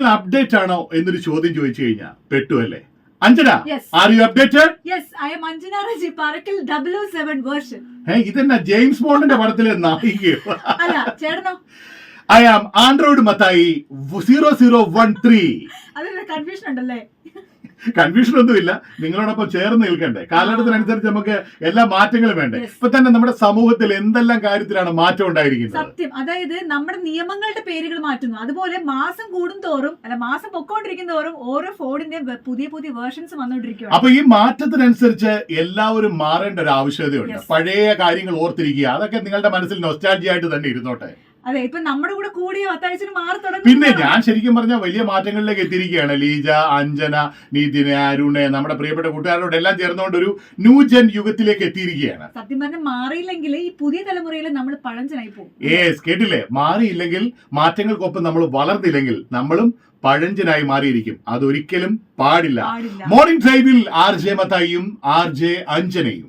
Update ആണോ എന്നൊരു ചോദ്യം ചോദിച്ചു കഴിഞ്ഞാൽ പെട്ടു അല്ലേ? Anjana. Are you updated yes I'm Anjana Reji Parakkal double O seven version ഏ ഇതെന്നാ ജെയിംസ് ബോണ്ടിന്റെ പടത്തിലെ നായികയോ? അല്ല ചേട്ടനോ? I am android Mathai zero zero one three അതെ കൺഫ്യൂഷൻ ഉണ്ടല്ലേ? കൺഫ്യൂഷൻ ഒന്നുമില്ല നിങ്ങളോടൊപ്പം ചേർന്ന് നിൽക്കണ്ടേ? കാലഘട്ടത്തിനനുസരിച്ച് നമുക്ക് എല്ലാ മാറ്റങ്ങളും വേണ്ടേ. ഇപ്പൊ തന്നെ നമ്മുടെ സമൂഹത്തിൽ എന്തെല്ലാം കാര്യത്തിലാണ് മാറ്റം ഉണ്ടായിരിക്കുന്നത്? സത്യം. അതായത് നമ്മുടെ നിയമങ്ങളുടെ പേരുകൾ മാറ്റുന്നു. അതുപോലെ മാസം കൂടും തോറും അല്ല മാസം പൊക്കോണ്ടിരിക്കും തോറും ഓരോ ഫോണിന്റെ പുതിയ പുതിയ വേർഷൻസ് വന്നുകൊണ്ടിരിക്കുകയാണ് അപ്പൊ ഈ മാറ്റത്തിനനുസരിച്ച് എല്ലാവരും മാറേണ്ട ഒരു ആവശ്യകതയുണ്ട്. പഴയ കാര്യങ്ങൾ ഓർത്തിരിക്കുക. അതൊക്കെ നിങ്ങളുടെ മനസ്സിൽ നൊസ്റ്റാൾജി ആയിട്ട് തന്നെ ഇരുന്നോട്ടെ. അതെ ഇപ്പൊ നമ്മുടെ കൂടെ കൂടിയ പത്താഴ്ചന് മാറി തുടങ്ങി പിന്നെ ഞാൻ ശരിക്കും പറഞ്ഞാൽ വലിയ മാറ്റങ്ങളിലേക്ക് എത്തിയിരിക്കുകയാണ്. ലീജ അഞ്ജന നീതിന അരുണ് നമ്മുടെ പ്രിയപ്പെട്ട കൂട്ടുകാരോട് എല്ലാം ചേർന്നുകൊണ്ട് ഒരു ന്യൂ ന്യൂജൻ യുഗത്തിലേക്ക് എത്തിയിരിക്കുകയാണ്. സത്യം പറഞ്ഞാൽ മാറിയില്ലെങ്കിൽ ഈ പുതിയ തലമുറയിൽ നമ്മൾ പഴഞ്ചനായി പോകും. ഏസ് കേട്ടില്ലേ? മാറിയില്ലെങ്കിൽ മാറ്റങ്ങൾക്കൊപ്പം നമ്മൾ വളർന്നില്ലെങ്കിൽ നമ്മളും പഴഞ്ചനായി മാറിയിരിക്കും. അതൊരിക്കലും പാടില്ല. മോർണിംഗ് ഡ്രൈവിൽ ആർ ജെ മത്തായിയും ആർ ജെ അഞ്ജനയും.